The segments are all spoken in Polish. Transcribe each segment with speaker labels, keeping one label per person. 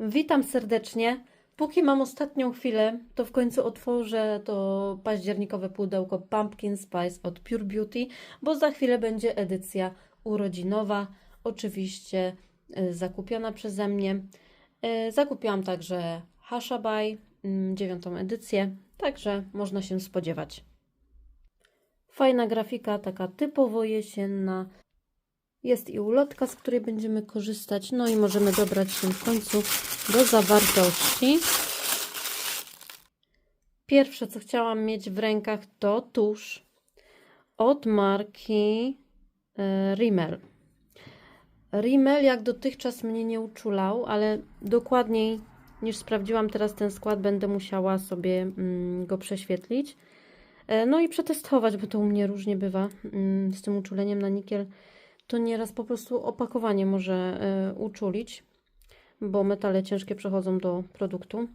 Speaker 1: Witam serdecznie. Póki mam ostatnią chwilę, to w końcu otworzę to październikowe pudełko Pumpkin Spice od Pure Beauty, bo za chwilę będzie edycja urodzinowa, oczywiście e, zakupiona przeze mnie. E, Zakupiłam także Hashabai, mm, dziewiątą edycję, także można się spodziewać. Fajna grafika, taka typowo jesienna. Jest i ulotka, z której będziemy korzystać. No i możemy dobrać się w końcu do zawartości. Pierwsze, co chciałam mieć w rękach, to tusz od marki e, Rimmel. Rimmel jak dotychczas mnie nie uczulał, ale dokładniej niż sprawdziłam teraz ten skład, będę musiała sobie mm, go prześwietlić. E, No i przetestować, bo to u mnie różnie bywa mm, z tym uczuleniem na nikiel. To nieraz po prostu opakowanie może e, uczulić, bo metale ciężkie przechodzą do produktu.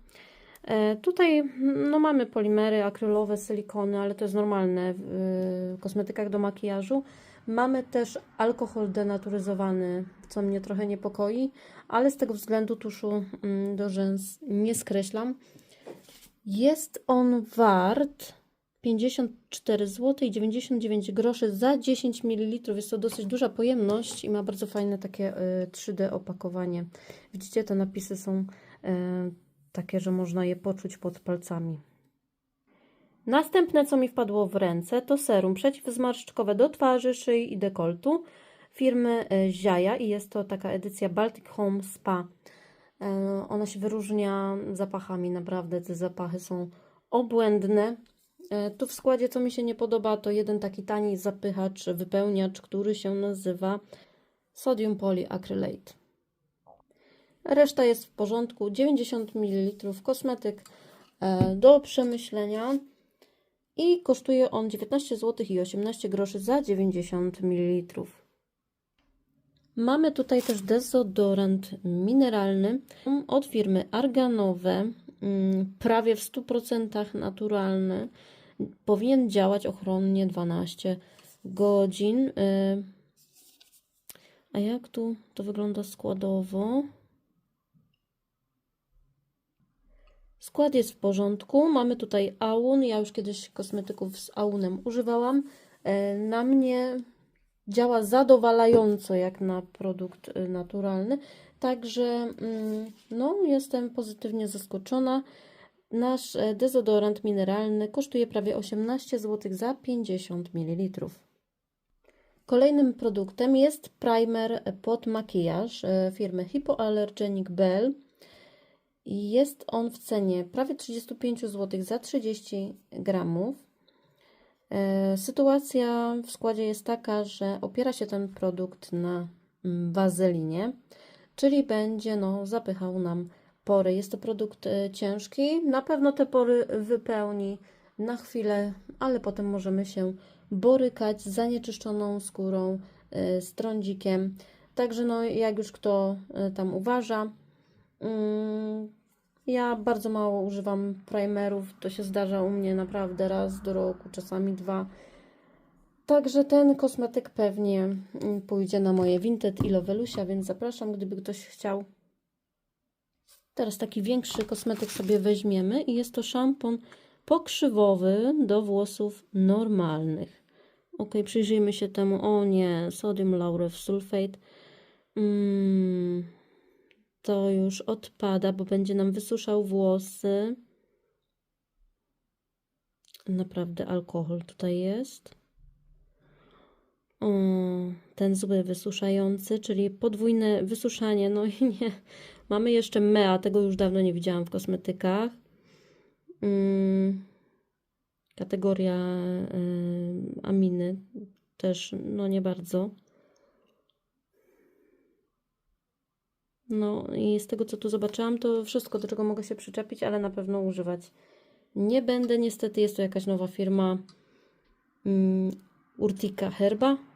Speaker 1: E, Tutaj no, mamy polimery akrylowe, silikony, ale to jest normalne w e, kosmetykach do makijażu. Mamy też alkohol denaturyzowany, co mnie trochę niepokoi, ale z tego względu tuszu mm, do rzęs nie skreślam. Jest on wart 54 zł i 99 groszy za 10 ml. Jest to dosyć duża pojemność i ma bardzo fajne takie y, 3D opakowanie. Widzicie, te napisy są y, takie, że można je poczuć pod palcami. Następne, co mi wpadło w ręce, to serum przeciwzmarszczkowe do twarzy, szyi i dekoltu firmy y, Ziaja i jest to taka edycja Baltic Home Spa. Y, Ona się wyróżnia zapachami, naprawdę te zapachy są obłędne. E, Tu w składzie, co mi się nie podoba, to jeden taki tani zapychacz, wypełniacz, który się nazywa Sodium Polyacrylate. Reszta jest w porządku. 90 ml kosmetyk e, do przemyślenia i kosztuje on 19 zł i 18 groszy za 90 ml. Mamy tutaj też dezodorant mineralny od firmy Arganowe, mm, prawie w 100% naturalny. Powinien działać ochronnie 12 godzin. Y, A jak tu to wygląda składowo? Skład jest w porządku. Mamy tutaj aun. Ja już kiedyś kosmetyków z aunem używałam. E, Na mnie działa zadowalająco jak na produkt y, naturalny. Także mm, no, jestem pozytywnie zaskoczona. Nasz e, dezodorant mineralny kosztuje prawie 18 zł za 50 ml. Kolejnym produktem jest primer pod makijaż e, firmy Hypoallergenic Bell. Jest on w cenie prawie 35 zł za 30 gramów. E, Sytuacja w składzie jest taka, że opiera się ten produkt na mm, wazelinie, czyli będzie no, zapychał nam pory. Jest to produkt e, ciężki, na pewno te pory wypełni na chwilę, ale potem możemy się borykać z zanieczyszczoną skórą, e, z trądzikiem. Także no, jak już kto e, tam uważa, mm, ja bardzo mało używam primerów. To się zdarza u mnie naprawdę raz do roku, czasami dwa. Także ten kosmetyk pewnie mm, pójdzie na moje Vinted i Lovelusia, więc zapraszam, gdyby ktoś chciał. Teraz taki większy kosmetyk sobie weźmiemy i jest to szampon pokrzywowy do włosów normalnych. Ok, przyjrzyjmy się temu. O nie, sodium lauryl sulfate. Mm, to już odpada, bo będzie nam wysuszał włosy. Naprawdę alkohol tutaj jest. O, ten zły wysuszający, czyli podwójne wysuszanie. No i nie. Mamy jeszcze Mea, tego już dawno nie widziałam w kosmetykach. Mm, kategoria y, aminy też, no nie bardzo. No i z tego, co tu zobaczyłam, to wszystko, do czego mogę się przyczepić, ale na pewno używać nie będę. Niestety jest to jakaś nowa firma mm, Urtica Herba.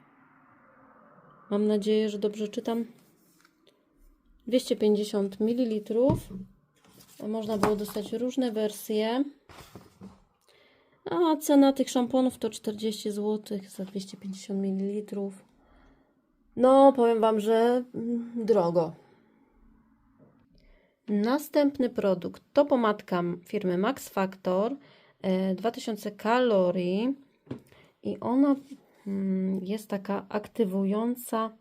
Speaker 1: Mam nadzieję, że dobrze czytam. 250 ml. Można było dostać różne wersje. A cena tych szamponów to 40 zł za 250 ml. No, powiem Wam, że mm, drogo. Następny produkt to pomadka firmy Max Factor, e, 2000 kalorii i ona jest taka aktywująca,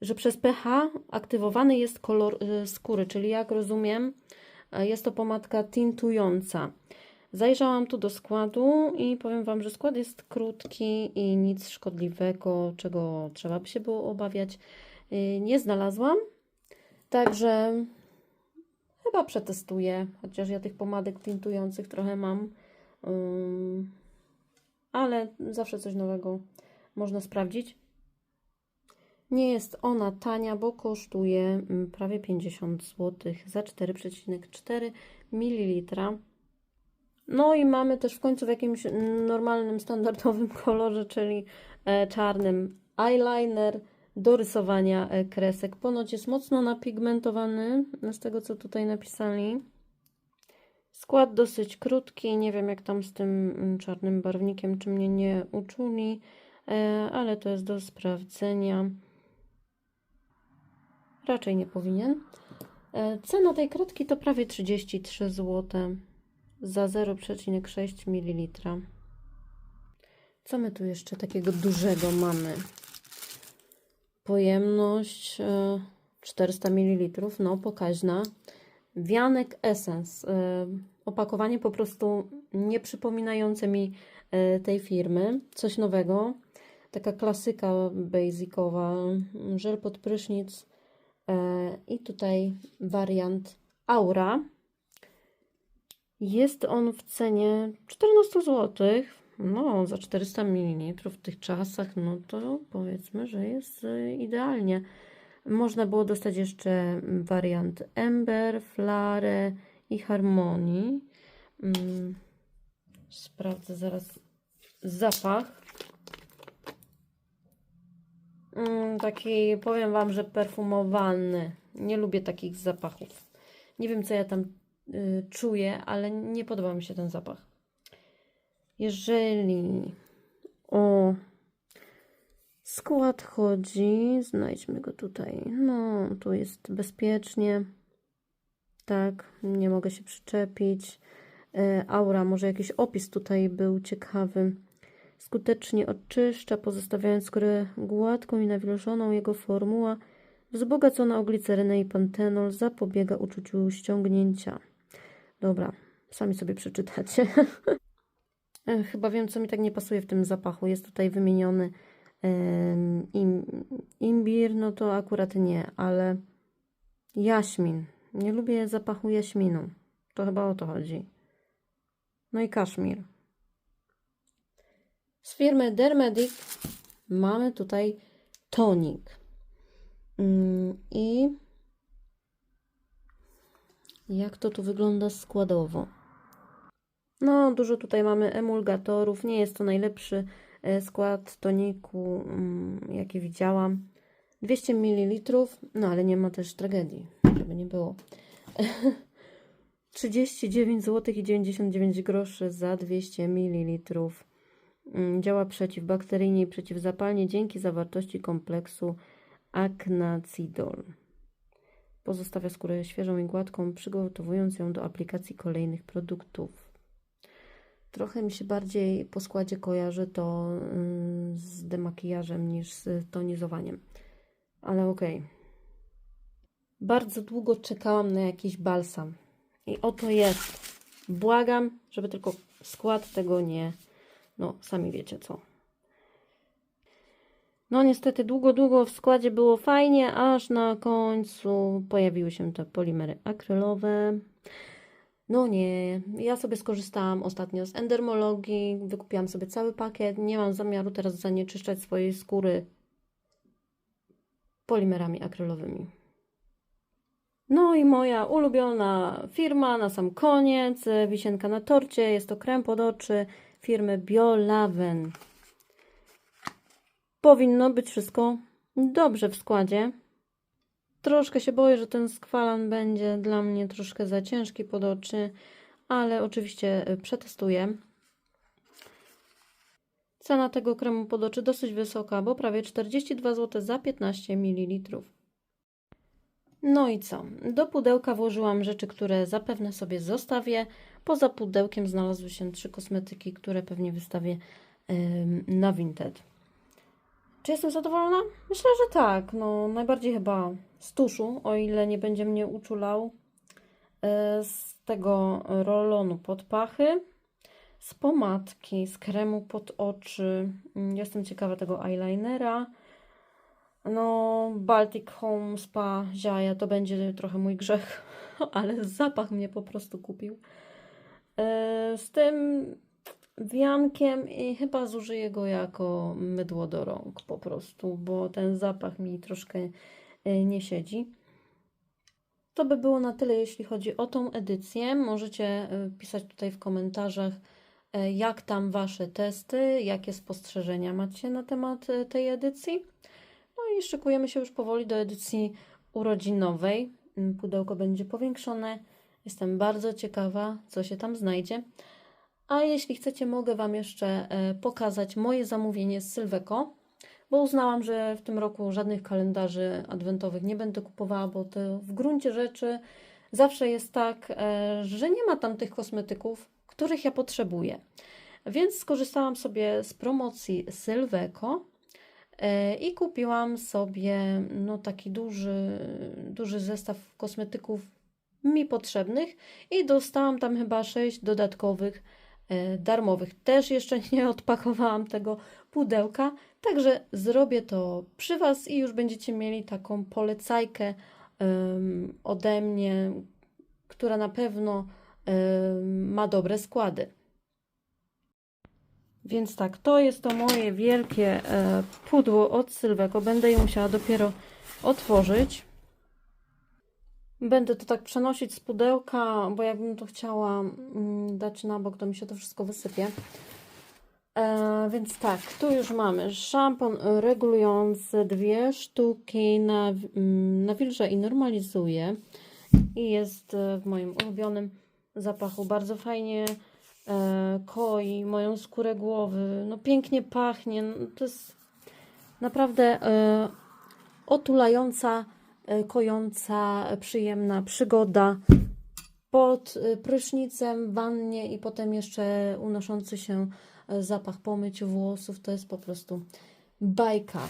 Speaker 1: że przez pH aktywowany jest kolor y, skóry, czyli jak rozumiem, e, jest to pomadka tintująca. Zajrzałam tu do składu i powiem Wam, że skład jest krótki i nic szkodliwego, czego trzeba by się było obawiać, y, nie znalazłam. Także chyba przetestuję, chociaż ja tych pomadek tintujących trochę mam. Ale zawsze coś nowego można sprawdzić. Nie jest ona tania, bo kosztuje mm, prawie 50 zł za 4,4 ml. No i mamy też w końcu w jakimś normalnym, standardowym kolorze, czyli e, czarnym eyeliner do rysowania e, kresek. Ponoć jest mocno napigmentowany, z tego co tutaj napisali. Skład dosyć krótki, nie wiem jak tam z tym mm, czarnym barwnikiem, czy mnie nie uczuli, e, ale to jest do sprawdzenia. Raczej nie powinien. E, Cena tej kratki to prawie 33 zł za 0,6 ml. Co my tu jeszcze takiego dużego mamy? Pojemność e, 400 ml, no pokaźna. Wianek Essence. E, Opakowanie po prostu nie przypominające mi e, tej firmy. Coś nowego. Taka klasyka basicowa. Żel pod prysznic. E, I tutaj wariant Aura. Jest on w cenie 14 zł. No, za 400 ml w tych czasach, no to powiedzmy, że jest idealnie. Można było dostać jeszcze wariant Ember, Flare i Harmonii. Mm, Sprawdzę zaraz zapach. Mm, Taki, powiem Wam, że perfumowany. Nie lubię takich zapachów. Nie wiem, co ja tam y, czuję, ale nie podoba mi się ten zapach. Jeżeli o skład chodzi, znajdźmy go tutaj. No, tu jest bezpiecznie. Tak, nie mogę się przyczepić. E, Aura, może jakiś opis tutaj był ciekawy. Skutecznie oczyszcza, pozostawiając skórę gładką i nawilżoną. Jego formuła wzbogacona o glicerynę i pantenol zapobiega uczuciu ściągnięcia. Dobra, sami sobie przeczytacie. E, Chyba wiem, co mi tak nie pasuje w tym zapachu. Jest tutaj wymieniony im, imbir, no to akurat nie, ale jaśmin. Nie lubię zapachu jaśminu. To chyba o to chodzi. No i kaszmir. Z firmy Dermedic mamy tutaj tonik. Mm, I jak to tu wygląda składowo? No, dużo tutaj mamy emulgatorów. Nie jest to najlepszy skład toniku, mm, jaki widziałam. 200 ml, no ale nie ma też tragedii, żeby nie było. 39 zł i 99 groszy za 200 ml. Mm, Działa przeciwbakteryjnie i przeciwzapalnie dzięki zawartości kompleksu aknacidol. Pozostawia skórę świeżą i gładką, przygotowując ją do aplikacji kolejnych produktów. Trochę mi się bardziej po składzie kojarzy to mm, z demakijażem niż z tonizowaniem. Ale okej. Bardzo długo czekałam na jakiś balsam. I oto jest. Błagam, żeby tylko skład tego nie. No, sami wiecie co. No, niestety, długo, długo w składzie było fajnie, aż na końcu pojawiły się te polimery akrylowe. No nie, ja sobie skorzystałam ostatnio z endermologii, wykupiłam sobie cały pakiet. Nie mam zamiaru teraz zanieczyszczać swojej skóry polimerami akrylowymi. No i moja ulubiona firma na sam koniec, wisienka na torcie, jest to krem pod oczy firmy Biolaven. Powinno być wszystko dobrze w składzie. Troszkę się boję, że ten skwalan będzie dla mnie troszkę za ciężki pod oczy, ale oczywiście e, przetestuję. Cena tego kremu pod oczy dosyć wysoka, bo prawie 42 zł za 15 ml. No i co? Do pudełka włożyłam rzeczy, które zapewne sobie zostawię. Poza pudełkiem znalazły się trzy kosmetyki, które pewnie wystawię na Vinted. Czy jestem zadowolona? Myślę, że tak. No, najbardziej chyba z tuszu, o ile nie będzie mnie uczulał. E, Z tego rolonu pod pachy, z pomadki, z kremu pod oczy. Mm, Jestem ciekawa tego eyelinera. No, Baltic Home Spa Ziaja to będzie trochę mój grzech, ale zapach mnie po prostu kupił. E, Z tym wiankiem i chyba zużyję go jako mydło do rąk po prostu, bo ten zapach mi troszkę e, nie siedzi. To by było na tyle, jeśli chodzi o tą edycję. Możecie e, pisać tutaj w komentarzach, e, jak tam Wasze testy, jakie spostrzeżenia macie na temat tej edycji. No i szykujemy się już powoli do edycji urodzinowej. Pudełko będzie powiększone. Jestem bardzo ciekawa, co się tam znajdzie. A jeśli chcecie, mogę Wam jeszcze e, pokazać moje zamówienie z Sylweko, bo uznałam, że w tym roku żadnych kalendarzy adwentowych nie będę kupowała, bo to w gruncie rzeczy zawsze jest tak, e, że nie ma tam tych kosmetyków, których ja potrzebuję. Więc skorzystałam sobie z promocji Sylweko e, i kupiłam sobie no, taki duży, duży zestaw kosmetyków mi potrzebnych i dostałam tam chyba 6 dodatkowych darmowych. Też jeszcze nie odpakowałam tego pudełka, także zrobię to przy Was i już będziecie mieli taką polecajkę ode mnie, która na pewno ma dobre składy. Więc tak, to jest to moje wielkie e, pudło od Sylweko. Będę je musiała dopiero otworzyć. Będę to tak przenosić z pudełka, bo jakbym to chciała mm, dać na bok, to mi się to wszystko wysypie. E, więc tak, tu już mamy szampon regulujący, dwie sztuki na, mm, nawilża i normalizuje. I jest e, w moim ulubionym zapachu. Bardzo fajnie e, koi moją skórę głowy. No pięknie pachnie. No, to jest naprawdę e, otulająca, kojąca, przyjemna przygoda pod e, prysznicem wannie i potem jeszcze unoszący się e, zapach po myciu włosów. To jest po prostu bajka.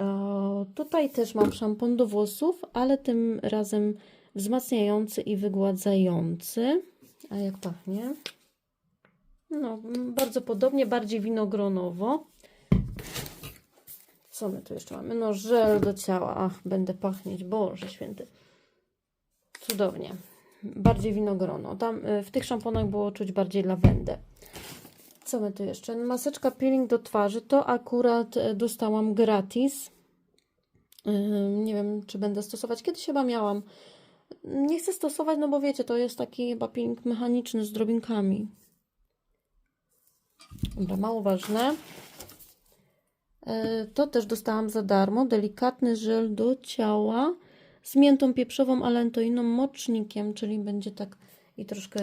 Speaker 1: E, tutaj też mam szampon do włosów, ale tym razem wzmacniający i wygładzający. A jak pachnie? No, bardzo podobnie, bardziej winogronowo. Co my tu jeszcze mamy? No, żel do ciała. Ach, będę pachnieć. Boże święty. Cudownie. Bardziej winogrono. Tam y, w tych szamponach było czuć bardziej lawendę. Co my tu jeszcze? Maseczka peeling do twarzy. To akurat y, dostałam gratis. Y, Nie wiem, czy będę stosować. Kiedyś chyba miałam. Nie chcę stosować, no bo wiecie, to jest taki chyba peeling mechaniczny z drobinkami. Dobra, mało ważne. E, To też dostałam za darmo. Delikatny żel do ciała z miętą pieprzową, alentoiną, mocznikiem, czyli będzie tak i troszkę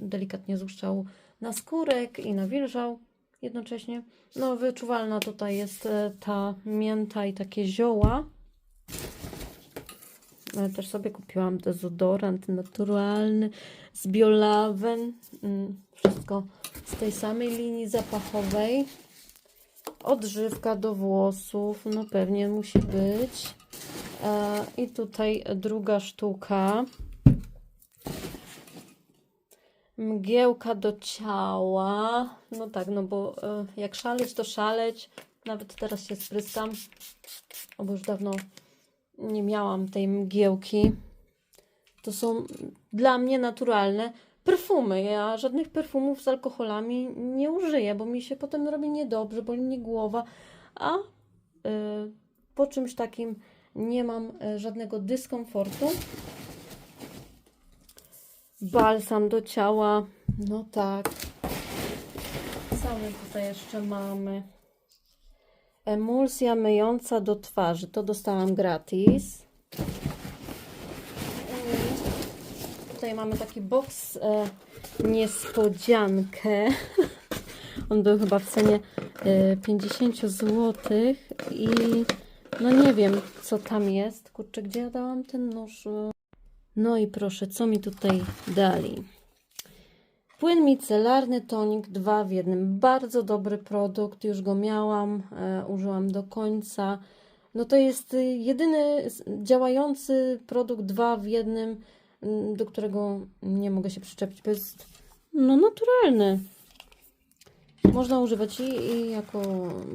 Speaker 1: delikatnie złuszczał na skórek i nawilżał jednocześnie. No, wyczuwalna tutaj jest e, ta mięta i takie zioła. E, Też sobie kupiłam dezodorant naturalny z biolawen. Mm, Wszystko z tej samej linii zapachowej. Odżywka do włosów, no pewnie musi być. E, I tutaj druga sztuka. Mgiełka do ciała. No tak, no bo e, jak szaleć, to szaleć. Nawet teraz się spryskam. Bo już dawno nie miałam tej mgiełki. To są dla mnie naturalne perfumy. Ja żadnych perfumów z alkoholami nie użyję, bo mi się potem robi niedobrze, boli mnie głowa, a y, po czymś takim nie mam y, żadnego dyskomfortu. Balsam do ciała. No tak. Co my tutaj jeszcze mamy? Emulsja myjąca do twarzy. To dostałam gratis. Tutaj mamy taki box e, niespodziankę. On był chyba w cenie e, 50 zł i No nie wiem, co tam jest. Kurczę, gdzie ja dałam ten nóż? No i proszę, co mi tutaj dali? Płyn micelarny tonik 2 w jednym. Bardzo dobry produkt, już go miałam, e, użyłam do końca. No to jest jedyny działający produkt 2 w jednym, do którego nie mogę się przyczepić, bo jest no naturalny. Można używać i, i jako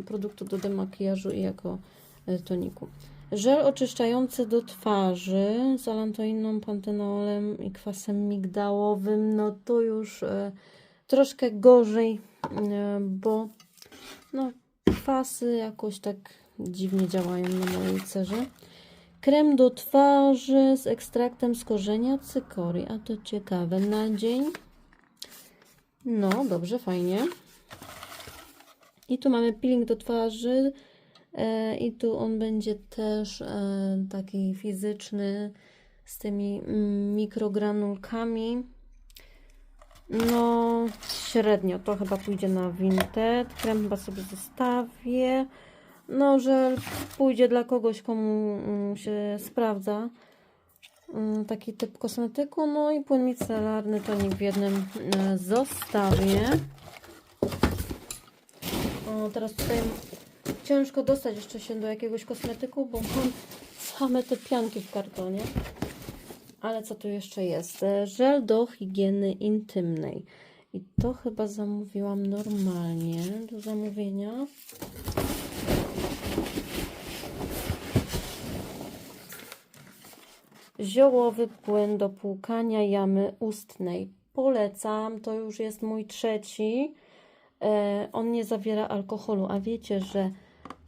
Speaker 1: produktu do demakijażu, i jako e, toniku. Żel oczyszczający do twarzy z alantoiną, pantenolem i kwasem migdałowym. No to już e, troszkę gorzej, e, bo no, kwasy jakoś tak dziwnie działają na mojej cerze. Krem do twarzy z ekstraktem z korzenia cykorii. A to ciekawe. Na dzień. No, dobrze, fajnie. I tu mamy peeling do twarzy. E, I tu on będzie też e, taki fizyczny z tymi mm, mikrogranulkami. No, średnio. To chyba pójdzie na Vinted. Krem chyba sobie zostawię. No, że pójdzie dla kogoś, komu mm, się sprawdza mm, taki typ kosmetyku. No i płyn micelarny tonik w jednym e, zostawię. O, teraz tutaj ciężko dostać jeszcze się do jakiegoś kosmetyku, bo mam same te pianki w kartonie. Ale co tu jeszcze jest? E, Żel do higieny intymnej. I to chyba zamówiłam normalnie do zamówienia. Ziołowy płyn do płukania jamy ustnej. Polecam, to już jest mój trzeci. E, on nie zawiera alkoholu, a wiecie, że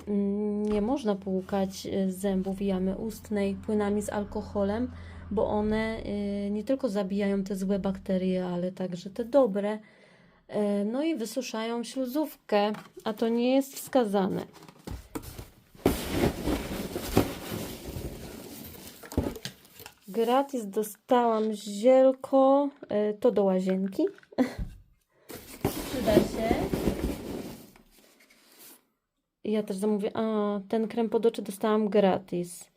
Speaker 1: mm, nie można płukać e, zębów jamy ustnej płynami z alkoholem, bo one e, nie tylko zabijają te złe bakterie, ale także te dobre. No i wysuszają śluzówkę, a to nie jest wskazane. Gratis dostałam zielko, e, to do łazienki. Przyda się. Ja też zamówię. A, ten krem pod oczy dostałam gratis.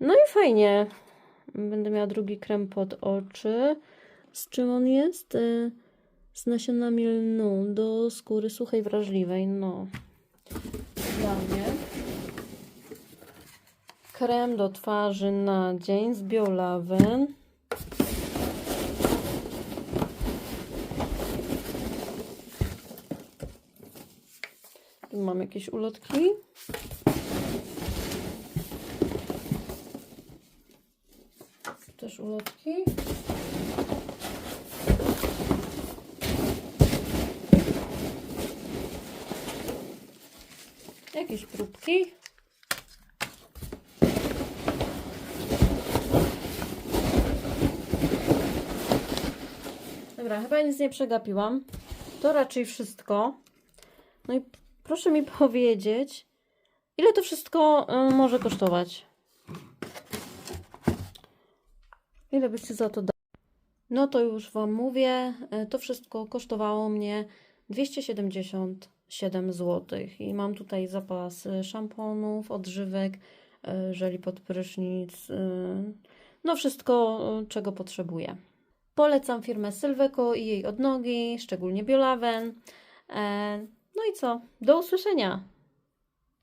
Speaker 1: No i fajnie. Będę miała drugi krem pod oczy. Z czym on jest? E, Z nasionami lnu do skóry suchej, wrażliwej. No. Dla mnie. Krem do twarzy na dzień z biolawen. Tu mam jakieś ulotki. Też ulotki. Jakieś próbki. Dobra, chyba nic nie przegapiłam. To raczej wszystko. No i proszę mi powiedzieć, ile to wszystko y, może kosztować? Ile byście za to dali? No to już Wam mówię, y, to wszystko kosztowało mnie 277 zł. I mam tutaj zapas y, szamponów, odżywek, y, żeli pod prysznic, no wszystko, czego potrzebuję. Polecam firmę Sylweko i jej odnogi, szczególnie Biolawen. E, No i co? Do usłyszenia!